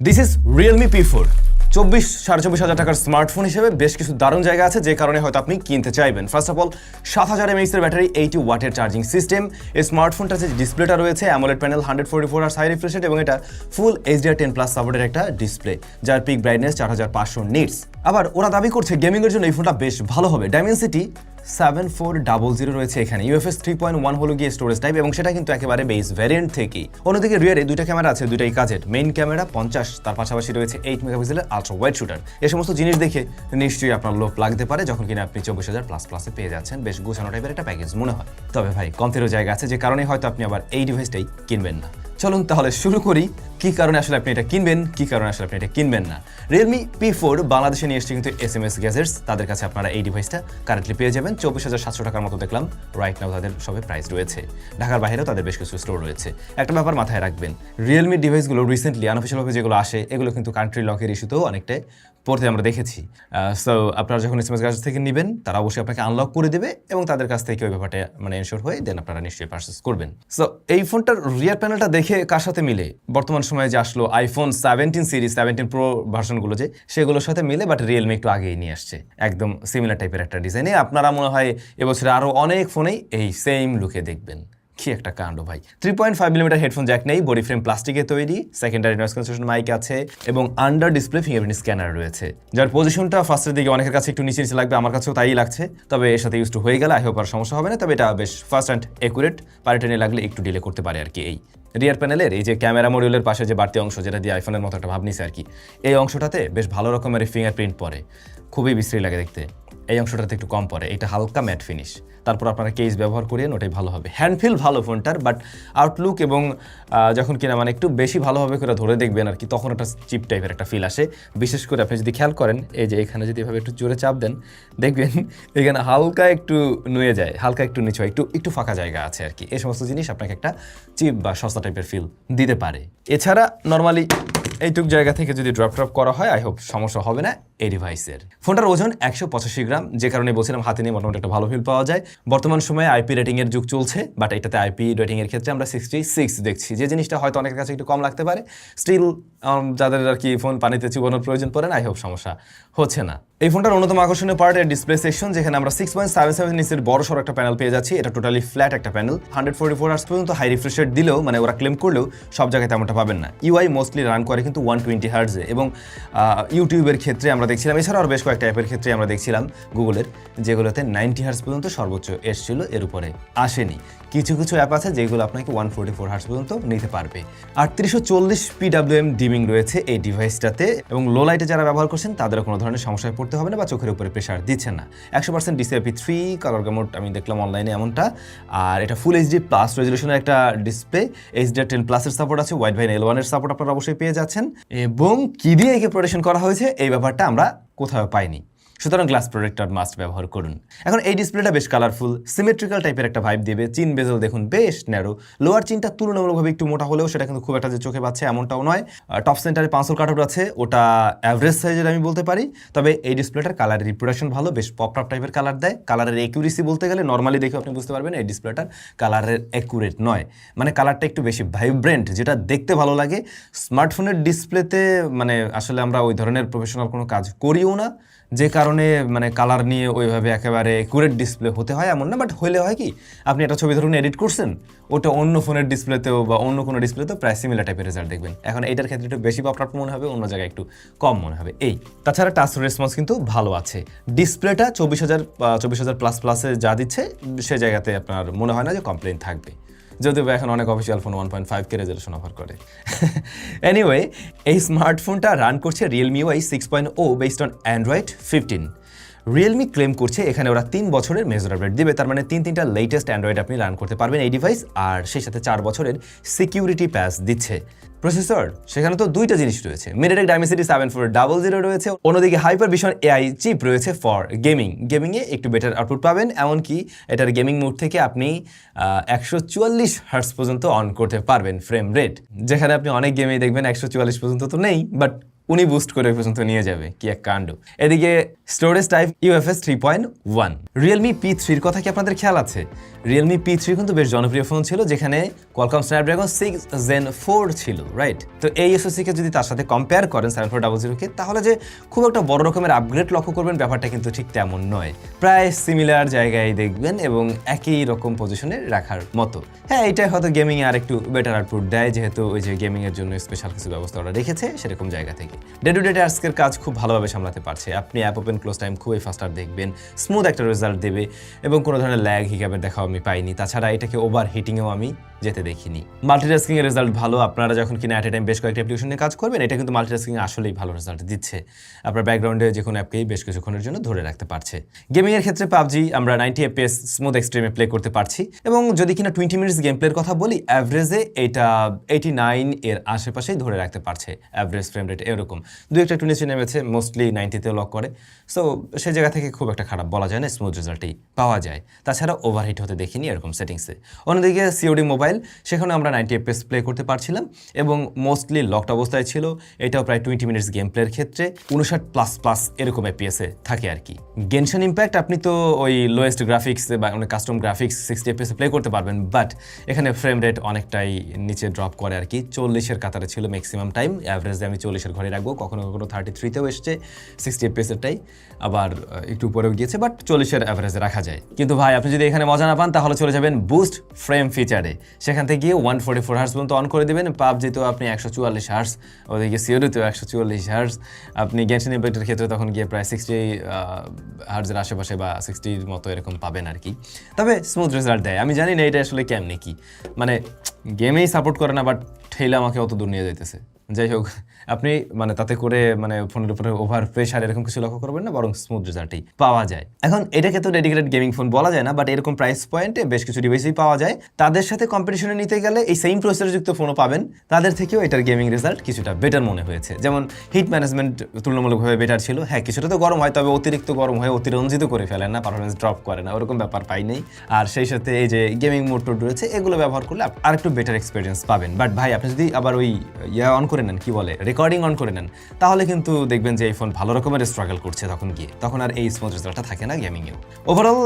This is Realme P four চব্বিশ, সাড়ে চব্বিশ হাজার টাকার স্মার্টফোন হিসেবে বেশ কিছু দারুণ জায়গা আছে, যে কারণে হয়তো আপনি কিনতে চাইবেন। ফার্স্ট অফ অল সাত হাজার এমএইচ এর ব্যাটারি এইটি ওয়াটের চার্জিং সিস্টেম এই স্মার্টফোনটার যে ডিসপ্লেটা রয়েছে AMOLED panel hundred forty four আর হাই রিফ্রেশেড এবং এটা ফুল এইচডিআর টেন প্লাস সাপোর্টের একটা ডিসপ্লে যার পিক ব্রাইটনেস চার হাজার পাঁচশো নিটস আবার ওরা দাবি করছে গেমিংয়ের জন্য এই ফোনটা বেশ ভালো হবে। Dimensity seven four double zero রয়েছে এখানে। ইউএফএস থ্রি পয়েন্ট ওয়ান হলো গিয়ে স্টোরেজ টাইপ এবং সেটা কিন্তু একেবারে বেস ভ্যারিয়েন্ট থেকেই। অন্যদিকে রিয়ারে দুইটা ক্যামেরা আছে, দুইটাই কাজের। মেইন ক্যামেরা পঞ্চাশ, তার পাশাপাশি রয়েছে এইট মেগাপিক্সেলের আলট্রা ওয়াইড শুটার এই সমস্ত জিনিস দেখে নিশ্চয়ই আপনার লোভ লাগতে পারে যখন কিনা আপনি চব্বিশ হাজার প্লাস প্লাসে পেয়ে যাচ্ছেন। বেশ গোছানো টাইপের একটা প্যাকেজ মনে হয়। তবে ভাই, কমতেরও জায়গা আছে, যে কারণে হয়তো আপনি আবার এই ডিভাইসটাই কিনবেন না। চলুন তাহলে শুরু করি কি কারণে আসলে আপনি এটা কিনবেন, কি কারণে আসলে আপনি এটা কিনবেন না? রিয়েলমি পি ফোর বাংলাদেশে নিয়ে এসছে কিন্তু এস এম এস গ্যাজেটস তাদের কাছে আপনারা এই ডিভাইসটা কারেন্টলি পেয়ে যাবেন। চব্বিশ হাজার সাতশো টাকার মতো দেখলাম। রাইট নাও তাদের সবে প্রাইস রয়েছে। ঢাকার বাইরেও তাদের বেশ কিছু স্টোর রয়েছে। একটা ব্যাপার মাথায় রাখবেন রিয়েলমি ডিভাইসগুলো রিসেন্টলি আনঅফিসিয়ালভাবে যেগুলো আসে, এগুলো কিন্তু কান্ট্রি লকের ইস্যুতেও অনেকটাই পড়তে আমরা দেখেছি। সো আপনারা যখন এস এম এস গাছ থেকে নেবেন, তারা অবশ্যই আপনাকে আনলক করে দেবে এবং তাদের কাছ থেকে ওই ব্যাপারটা মানে এনশোর হয়ে দেন আপনারা নিশ্চয়ই পারচেস করবেন। সো এই ফোনটার রিয়ার প্যানেলটা দেখে কার সাথে মিলে? বর্তমান সময়ে যে আসলো iPhone seventeen series seventeen pro ভার্সনগুলো যে, সেগুলোর সাথে মিলে বাট রিয়েলমি একটু আগেই নিয়ে আসছে। একদম সিমিলার টাইপের একটা ডিজাইনে আপনারা মনে হয় এবছরে আরও অনেক ফোনেই এই সেম লুকে দেখবেন। কি একটা কাণ্ড ভাই? Three point five millimetre headphone jack নেই বডি ফ্রেম প্লাস্টিকের তৈরি সেকেন্ডারি নয়েস ক্যান্সেলেশন মাইক আছে, এবং আন্ডার ডিসপ্লে ফিঙ্গারপ্রিন্ট স্ক্যানার রয়েছে। যার পজিশনটা ফার্স্টের দিকে অনেকের কাছে একটু নিচে নিচে লাগবে, আমার কাছেও তাই লাগছে। তবে এর সাথে ইউজ টু হয়ে গেলে আই হোপ আর সমস্যা হবে না, তবে এটা বেশ ফার্স্ট অ্যান্ড একুরেট পারে লাগলে একটু ডিলে করতে পারে আর কি এই। রিয়ার প্যানেলের এই যে ক্যামেরা মডিউলের পাশে যে বাড়তি অংশ, যেটা দিয়ে আইফোনের মতো একটা ভাব নিছে আর কি, এই অংশটাতে বেশ ভালো রকমের ফিঙ্গারপ্রিন্ট পড়ে খুবই বিশ্রী লাগে দেখতে। এই অংশটাতে একটু কম পড়ে এটা হালকা ম্যাট ফিনিশ তারপর আপনারা কেস ব্যবহার করিয়ে ওটাই ভালো হবে। হ্যান্ডফিল ভালো ফোনটার বাট আউটলুক এবং যখন কিনা মানে একটু বেশি ভালোভাবে করে ধরে দেখবেন আর কি, তখন একটা চিপ টাইপের একটা ফিল আসে। বিশেষ করে আপনি যদি খেয়াল করেন, এই যে এখানে যদি এভাবে একটু জোরে চাপ দেন, দেখবেন এখানে হালকা একটু নুয়ে যায়, হালকা একটু নিচু একটু একটু ফাঁকা জায়গা আছে আর কি। এই সমস্ত জিনিস আপনাকে একটা চিপ বা সস্তা টাইপের ফিল দিতে পারে। এছাড়া নর্মালি এইটুক জায়গা থেকে যদি ড্রপ ড্রপ করা হয় আই হোপ সমস্যা হবে না। এই ডিভাইসের ফোনটার ওজন একশো পঁচাশি গ্রাম, যে কারণে বলছিলাম হাতে নিয়ে মোটামুটি একটা ভালো ফিল পাওয়া যায়। বর্তমান সময়ে আইপি রেটিং এর যুগ চলছে বাট এটাতে আইপি রেটিং এর ক্ষেত্রে আমরা সিক্সটি সিক্স দেখছি। যে জিনিসটা হয়তো অনেকের কাছে একটু কম লাগতে পারে স্টিল যাদের আর কি ফোন পানিতে চুবানোর প্রয়োজন পড়ে না আই সমস্যা হচ্ছে না। এই ফোনটার অন্যতম আকর্ষণীয় পার্ট এর ডিসপ্লে সেকশন যেখানে আমরা সিক্স পয়েন্ট সেভেন সেভেন ইঞ্চের বড় সড় একটা প্যানেল পেয়ে যাচ্ছি। এটা টোটালি ফ্ল্যাট একটা panel hundred forty four hertz পর্যন্ত হাই রিফ্রেশ দিলেও মানে ওরা ক্লেম করলেও সব জায়গায় তেমনটা পাবেন না। ইউআই মোস্টলি রান করে কিন্তু ওয়ান টোয়েন্টি হার্টসে এবং ইউটিউবের ক্ষেত্রে আমরা দেখছিলাম, এছাড়াও আরও বেশ কয়েকটা অ্যাপের ক্ষেত্রে আমরা দেখছিলাম গুগলের, যেগুলোতে নাইনটি হার্স পর্যন্ত সর্বোচ্চ এসছিল, এর উপরে আসেনি। কিছু কিছু অ্যাপ আছে যেগুলো আপনাকে ওয়ান ফোর্টি ফোর হার্টস পর্যন্ত নিতে পারবে। আটত্রিশশো চল্লিশ পিডাব্লিউএম ডিমিং রয়েছে এই ডিভাইসটাতে এবং লো লাইটে যারা ব্যবহার করছেন, তাদেরও কোনো ধরনের সমস্যায় পড়তে হবে না বা চোখের উপরে প্রেশার দিচ্ছেন না। একশো percent DCIP three colour gamut আমি দেখলাম অনলাইনে এমনটা। আর এটা ফুল এইচডি প্লাস রেজলিউশনের একটা ডিসপ্লে এইচডি টেন প্লাসের সাপোর্ট আছে ওয়াইড ভাইন এল ওয়ানের সাপোর্ট আপনারা অবশ্যই পেয়ে যাচ্ছেন। এবং কি দিয়ে একে প্রোটেকশন করা হয়েছে, এই ব্যাপারটা আমরা কোথাও পাইনি। সুতরাং গ্লাস প্রোটেক্টর মাস্ট ব্যবহার করুন। এখন এই ডিসপ্লেটা বেশ কালারফুল সিমেট্রিক্যাল টাইপের একটা ভাইব দেবে। চিন বেজেল দেখুন, বেশ ন্যারো লোয়ার চিনটা তুলনামূলকভাবে একটু মোটা হলেও সেটা কিন্তু খুব একটা যে চোখে পাচ্ছে এমনটাও নয়। টপ সেন্টারে পাঁচশো কাটআউট আছে, ওটা অ্যাভারেজ সাইজের আমি বলতে পারি। তবে এই ডিসপ্লেটার কালার রিপ্রোডাকশন ভালো, বেশ পপ আপ টাইপের কালার দেয়। কালারের একিউরেসি বলতে গেলে নর্মালি দেখে আপনি বুঝতে পারবেন, এই ডিসপ্লেটার কালারের অ্যাকুরেট নয়। মানে কালারটা একটু বেশি ভাইব্রেন্ট যেটা দেখতে ভালো লাগে। স্মার্টফোনের ডিসপ্লেতে মানে আসলে আমরা ওই ধরনের প্রফেশনাল কোনো কাজ করিও না। যে কারণে মানে কালার নিয়ে ওইভাবে একেবারে কুরেট ডিসপ্লে হতে হয় এমন না বাট হলে হয় কি, আপনি একটা ছবি ধরুন এডিট করছেন, ওটা অন্য ফোনের ডিসপ্লেতেও বা অন্য কোনো ডিসপ্লেতেও প্রায় সিমিলার টাইপের রেজাল্ট দেখবেন। এখন এটার ক্ষেত্রে একটু বেশি পপআপ মনে হবে, অন্য জায়গায় একটু কম মনে হবে। এই, তাছাড়া টাচ রেসপন্স কিন্তু ভালো আছে। ডিসপ্লেটা চব্বিশ হাজার চব্বিশ হাজার প্লাস প্লাসে যা দিচ্ছে, সে জায়গাতে আপনার মনে হয় না যে কমপ্লেন থাকবে। যদিও এখন অনেক official phone one point five K resolution offer করে। এনিওয়ে এই স্মার্টফোনটা রান করছে Realme Y six point O based on Android fifteen Realme claim করছে এখানে ওরা তিন বছরের মেজর আপডেট দিবে। তার মানে তিন, তিনটা লেটেস্ট অ্যান্ড্রয়েড আপনি রান করতে পারবেন এই ডিভাইস আর সেই সাথে চার বছরের সিকিউরিটি প্যাস দিচ্ছে। প্রসেসর সেখানে তো দুইটা জিনিস রয়েছে। MediaTek Dimensity seven four double zero রয়েছে। অন্যদিকে হাইপার ভিশন এআই চিপ রয়েছে ফর গেমিং গেমিংয়ে একটু বেটার আউটপুট পাবেন, এমনকি এটার গেমিং মোড থেকে আপনি একশো চুয়াল্লিশ হার্টস পর্যন্ত অন করতে পারবেন ফ্রেম রেট যেখানে আপনি অনেক গেমেই দেখবেন, একশো চুয়াল্লিশ পর্যন্ত তো নেই বাট উনি বুস্ট করে পর্যন্ত নিয়ে যাবে, কি এক কাণ্ড। এদিকে storage type UFS three point one Realme P থ্রির কথা কি আপনাদের খেয়াল আছে? রিয়েলমি পি থ্রি কিন্তু বেশ জনপ্রিয় ফোন ছিল, যেখানে Qualcomm Snapdragon six Gen four ছিল রাইট তো এই এসওসিকে যদি তার সাথে কম্পেয়ার করেন সেভেন ফোর ডাবল জিরোকে তাহলে যে খুব একটা বড় রকমের আপগ্রেড লক্ষ্য করবেন, ব্যাপারটা কিন্তু ঠিক তেমন নয়। প্রায় সিমিলার জায়গায় দেখবেন এবং একই রকম পজিশনে রাখার মতো। হ্যাঁ এটা হয়তো গেমিং আর একটু বেটার আউটপুট দেয়, যেহেতু ওই যে গেমিং এর জন্য স্পেশাল কিছু ব্যবস্থা ওরা রেখেছে, সেরকম জায়গা থেকে। ডে টু ডে টাস্কের কাজ খুব ভালোভাবে সামলাতে পারছে। আপনি অ্যাপ ওপেন ক্লোজ টাইম খুবই ফাস্টার দেখবেন স্মুথ একটা রেজাল্ট দেবে এবং কোনো ধরনের ল্যাগ হিকাবের দেখাও আমি পাইনি। তাছাড়া এটাকে ওভার হিটিংয়েও আমি যেতে দেখিনি। মাল্টিটাস্কিং এর রেজাল্ট ভালো। আপনারা যখন কিনা অ্যাট এ টাইম বেশ কয়েকটি অ্যাপ্লিকেশন নিয়ে কাজ করবেন, এটা কিন্তু মাল্টিটাস্কিং আসলেই ভালো রেজাল্ট দিচ্ছে। আপনার ব্যাকগ্রাউন্ডে যে কোনো অ্যাপকেই বেশ কিছুক্ষণের জন্য ধরে রাখতে পারছে। গেমিং এর ক্ষেত্রে পাবজি আমরা নাইনটি এফপিএস স্মুথ এক্সট্রিমে প্লে করতে পারছি। এবং যদি কিনা টোয়েন্টি মিনিটস গেম প্লের কথা বলি অ্যাভারেজে এটা এইটি নাইন এর আশেপাশেই ধরে রাখতে পারছে। অ্যাভারেজ ফ্রেম রেট এরকম। দু একটা নিচে নেমেছে মোস্টলি নাইনটিতেও লক করে। সো সেই জায়গা থেকে খুব একটা খারাপ বলা যায় না স্মুথ রেজাল্টই পাওয়া যায়। তাছাড়া ওভারহিট হতে দেখিনি এরকম সেটিংসে অন্যদিকে সিওডি মোবাইল সেখানে আমরা নাইনটি এফপিএস প্লে করতে পারছিলাম এবং মোস্টলি লকড অবস্থায় ছিল। এটাও প্রায় টোয়েন্টি মিনিটস গেম প্লের ক্ষেত্রে। উনষাট প্লাস প্লাস এরকম এপিএসে থাকে আর কি। গেনশন ইম্প্যাক্ট আপনি তো ওই লোয়েস্ট গ্রাফিক্স বা অনেক কাস্টম গ্রাফিক্স সিক্সটি এপিএসে প্লে করতে পারবেন বাট এখানে ফ্রেম রেট অনেকটাই নিচে ড্রপ করে আর কি। চল্লিশের কাতারে ছিল ম্যাক্সিমাম টাইম অ্যাভারেজে আমি চল্লিশের ঘরে রাখব, কখনো কখনো থার্টি থ্রিতেও এসছে সিক্সটি এপিএসেরটাই আবার একটু উপরেও গিয়েছে বাট চল্লিশের অ্যাভারেজে রাখা যায়। কিন্তু ভাই, আপনি যদি এখানে মজা না পান, তাহলে চলে যাবেন বুস্ট ফ্রেম ফিচারে সেখান থেকে গিয়ে ওয়ান ফোর্টি ফোর হার্স পর্যন্ত অন করে দেবেন। পাবজিতেও আপনি একশো চুয়াল্লিশ হার্স ওদিকে সিওরিতেও একশো চুয়াল্লিশ হার্স আপনি গ্যাসিন ইম্প্যাক্টের ক্ষেত্রে তখন গিয়ে প্রায় সিক্সটি হার্সের আশেপাশে বা সিক্সটির মতো এরকম পাবেন আর কি তবে স্মুথ রেজাল্ট দেয়। আমি জানি না এটা আসলে কেমনি কি। মানে গেমেই সাপোর্ট করে না বাট ঠেলে আমাকে অত দূর নিয়ে যাইতেছে। যাই হোক, আপনি মানে তাতে করে মানে ফোনের উপরে ওভার প্রেশার এরকম কিছু লক্ষ্য করবেন না, বরং স্মুথ রেজাল্টই পাওয়া যায়। এখন এটাকে তো ডেডিকেটেড গেমিং ফোন বলা যায় না বাট এরকম প্রাইস পয়েন্টে বেশ কিছু ডিভাইসই পাওয়া যায়। তাদের সাথে কম্পিটিশনে নিতে গেলে এই সেম প্রসেসরযুক্ত ফোনও পাবেন। তাদের থেকেও এটার গেমিং রেজাল্ট কিছুটা বেটার মনে হয়েছে। যেমন হিট ম্যানেজমেন্ট তুলনামূলকভাবে বেটার ছিল। হ্যাঁ কিছুটা তো গরম হয়, তবে অতিরিক্ত গরম হয়ে অতিরঞ্জিত করে ফেলে না পারফরমেন্স ড্রপ করে না, ওরকম ব্যাপার পাই নেই। আর সেই সাথে এই যে গেমিং মোড রয়েছে, এগুলো ব্যবহার করলে আপ- আরেকটু বেটার এক্সপিরিয়েন্স পাবেন। বাট ভাই, আপনি যদি আবার ওই, ইয়া অন করে নেন, কি বলে রেকর্ডিং অন করে নেন, তাহলে কিন্তু দেখবেন যে এই ফোন ভালো রকমের স্ট্রাগল করছে তখন গিয়ে। তখন আর এই স্মুথ রেজাল্টটা থাকে না গেমিংয়েও ওভারঅল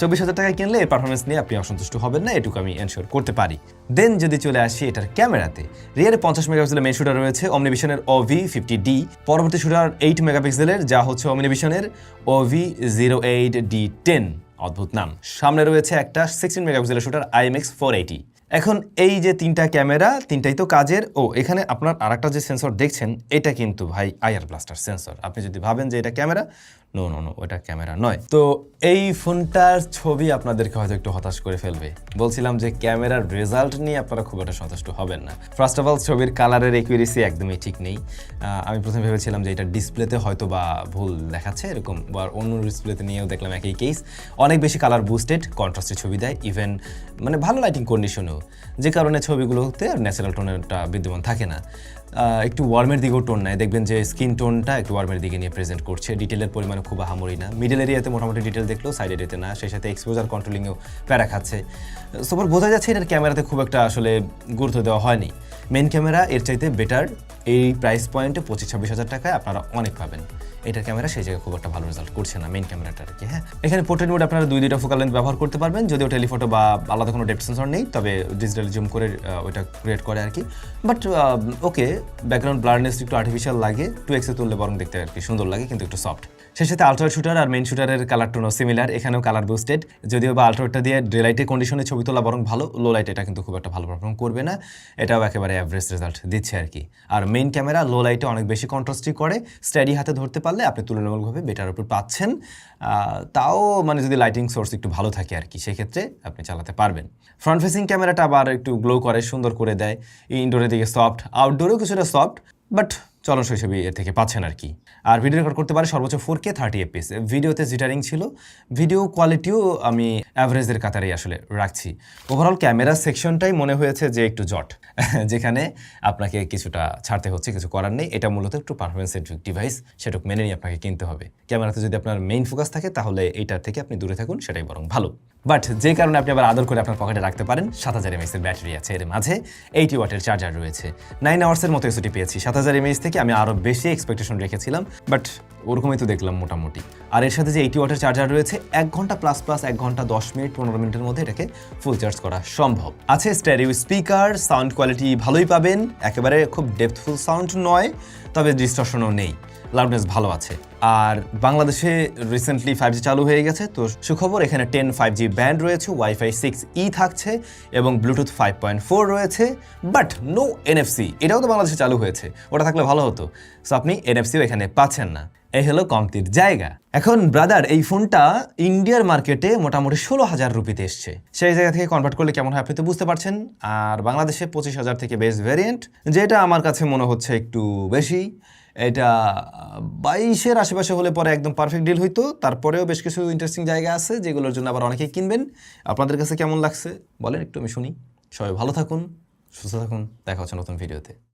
চব্বিশ হাজার টাকায় কিনলে এর পারফরমেন্স নিয়ে আপনি অসন্তুষ্ট হবেন না, এটুকু আমি এনশোর করতে পারি। দেন যদি চলে আসি এটার ক্যামেরাতে রিয়ারে পঞ্চাশ মেগাপিক্সেলের মেন শুটার রয়েছে অমনিভিশনের ও ভি ফিফটি ডি পরবর্তী শুটার এইট মেগাপিক্সেলের, যা হচ্ছে অমনিভিশনের O V zero eight D ten অদ্ভুত নাম। সামনে রয়েছে একটা সিক্সটিন মেগাপিক্সেলের শুটার আইএমএক্স ফোর এইটি এখন এই যে তিনটা ক্যামেরা, তিনটাই তো কাজের। ও, এখানে আপনার আরেকটা যে সেন্সর দেখছেন, এটা কিন্তু ভাই আইআর ব্লাস্টার সেন্সর আপনি যদি ভাবেন যে এটা ক্যামেরা নো নো নো ওটা ক্যামেরা নয়। তো এই ফোনটার ছবি আপনাদেরকে হয়তো একটু হতাশ করে ফেলবে। বলছিলাম যে ক্যামেরার রেজাল্ট নিয়ে আপনারা খুব একটা সন্তুষ্ট হবেন না। ফার্স্ট অফ অল ছবির কালারের একুরেসি একদমই ঠিক নেই। আমি প্রথমে ভেবেছিলাম যে এটা ডিসপ্লেতে হয়তো বা ভুল দেখাচ্ছে, এরকম, বা অন্য ডিসপ্লেতে নিয়েও দেখলাম একই কেস অনেক বেশি কালার বুস্টেড কন্ট্রাস্টের ছবি দেয় ইভেন মানে ভালো লাইটিং কন্ডিশনেও যে কারণে ছবিগুলোতে ন্যাচারাল টোনেরটা বিদ্যমান থাকে না। একটু ওয়ার্মের দিকেও টোন নেয়। দেখবেন যে স্কিন টোনটা একটু ওয়ার্মের দিকে নিয়ে প্রেজেন্ট করছে। ডিটেলের পরিমাণ খুব আহামরি না। মিডল এরিয়াতে মোটামুটি ডিটেল দেখলেও সাইড এরিয়াতে না। সেই সাথে এক্সপোজার কন্ট্রোলিংয়েও প্যারা খাচ্ছে। সবার বোঝা যাচ্ছে এটার ক্যামেরাতে খুব একটা আসলে গুরুত্ব দেওয়া হয়নি। মেন ক্যামেরা এর চাইতে বেটার এই প্রাইস পয়েন্টে পঁচিশ, ছাব্বিশ হাজার টাকায় আপনারা অনেক পাবেন। এটার ক্যামেরা সেই জায়গায় খুব একটা ভালো রেজাল্ট করছে না মেন ক্যামেরাটা আর কি হ্যাঁ? এখানে পোর্ট্রেট মোড আপনারা দুই, দুইটা ফোকাল লেন্থ ব্যবহার করতে পারবেন, যদিও টেলিফটো বা আলাদা কোনো ডেপথ সেন্সর নেই, তবে ডিজিটাল জুম করে ওইটা ক্রিয়েট করে আর কি। বাট ওকে ব্যাকগ্রাউন্ড ব্লারনেস একটু আর্টিফিশিয়াল লাগে টু এক্সে তুললে বরং দেখতে আর কি সুন্দর লাগে, কিন্তু একটু সফট সেই সাথে আলট্রা শুটার আর মেন শুটারের কালার টোনও সিমিলার এখানেও কালার বুস্টেড যদিও বা আলট্রাটা দিয়ে ডে লাইটের কন্ডিশনে ছবি তোলা বরং ভালো লো লাইট এটা কিন্তু খুব একটা ভালো পারফর্ম করবে না, এটাও একেবারে অ্যাভারেজ রেজাল্ট দিচ্ছে আর কি। আর মেইন ক্যামেরা লো লাইটে অনেক বেশি কন্ট্রাস্টই করে স্টাডি হাতে ধরতে পারলে আপনি তুলনামূলকভাবে বেটার উপর পাচ্ছেন। তাও মানে যদি লাইটিং সোর্স একটু ভালো থাকে আর কি, সেক্ষেত্রে আপনি চালাতে পারবেন। ফ্রন্ট ফেসিং ক্যামেরাটা আবার একটু গ্লো করে, সুন্দর করে দেয়। ইনডোরের দিকে সফট আউটডোরেও কিছুটা সফট বাট চলন শৈশবী এর থেকে পাচ্ছেন আর কি। আর ভিডিও রেকর্ড করতে পারে সর্বোচ্চ ফোর কে থার্টি এপিস ভিডিওতে জিটারিং ছিল ভিডিও কোয়ালিটিও আমি অ্যাভারেজের কাতারেই আসলে রাখছি। ওভারঅল ক্যামেরা সেকশনটাই মনে হয়েছে যে একটু জট, যেখানে আপনাকে কিছুটা ছাড়তে হচ্ছে, কিছু করার নেই। এটা মূলত একটু পারফরমেন্স সেন্ট্রিক ডিভাইস সেটুকু মেনে নিয়ে আপনাকে কিনতে হবে। ক্যামেরাতে যদি আপনার মেইন ফোকাস থাকে, তাহলে এইটার থেকে আপনি দূরে থাকুন, সেটাই বরং ভালো। বাট যে কারণে আপনি আবার আদর করে আপনার পকেটে রাখতে পারেন, সাত হাজার এমএসের ব্যাটারি আছে এর মাঝে। এইটি ওয়াটের চার্জার রয়েছে। নাইন আওয়ার্সের মতো এসওটি পেয়েছি। সাত হাজার এমএস থেকে আমি আরও বেশি এক্সপেকটেশন রেখেছিলাম বাট ওরকমই তো দেখলাম মোটামুটি। আর এর সাথে যে এইটি ওয়াটের চার্জার রয়েছে, এক ঘণ্টা প্লাস প্লাস এক ঘণ্টা দশ মিনিট, পনেরো মিনিটের মধ্যে এটাকে ফুল চার্জ করা সম্ভব। আছে স্টেরিও স্পিকার সাউন্ড কোয়ালিটি ভালোই পাবেন, একেবারে খুব ডেপথফুল সাউন্ড নয়, তবে ডিস্টর্শনও নেই। লাউডনেস ভালো আছে। আর বাংলাদেশে রিসেন্টলি ফাইভ জি চালু হয়ে গেছে, তো সুখবর এখানে টেন ফাইভ জি ব্যান্ড রয়েছে ওয়াইফাই সিক্স ই থাকছে এবং ব্লুটুথ ফাইভ পয়েন্ট ফোর রয়েছে বাট নো এনএফসি এটাও তো বাংলাদেশে চালু হয়েছে, ওটা থাকলে ভালো হতো। সো আপনি এনএফসিও এখানে পাচ্ছেন না। এই হলো কমতির জায়গা। এখন ব্রাদার এই ফোনটা ইন্ডিয়ার মার্কেটে মোটামুটি ষোলো হাজার রুপিতে এসছে। সেই জায়গা থেকে কনভার্ট করলে কেমন হয় আপনি তো বুঝতে পারছেন। আর বাংলাদেশে পঁচিশ হাজার থেকে বেস্ট ভ্যারিয়েন্ট যেটা আমার কাছে মনে হচ্ছে একটু বেশি। এটা বাইশের আশেপাশে হলে পরে একদম পারফেক্ট ডিল হইতো। তারপরেও বেশ কিছু ইন্টারেস্টিং জায়গা আছে যেগুলোর জন্য আবার অনেকেই কিনবেন। আপনাদের কাছে কেমন লাগছে? বলেন, একটু আমি শুনি। সবাই ভালো থাকুন, সুস্থ থাকুন। দেখা হচ্ছে নতুন ভিডিওতে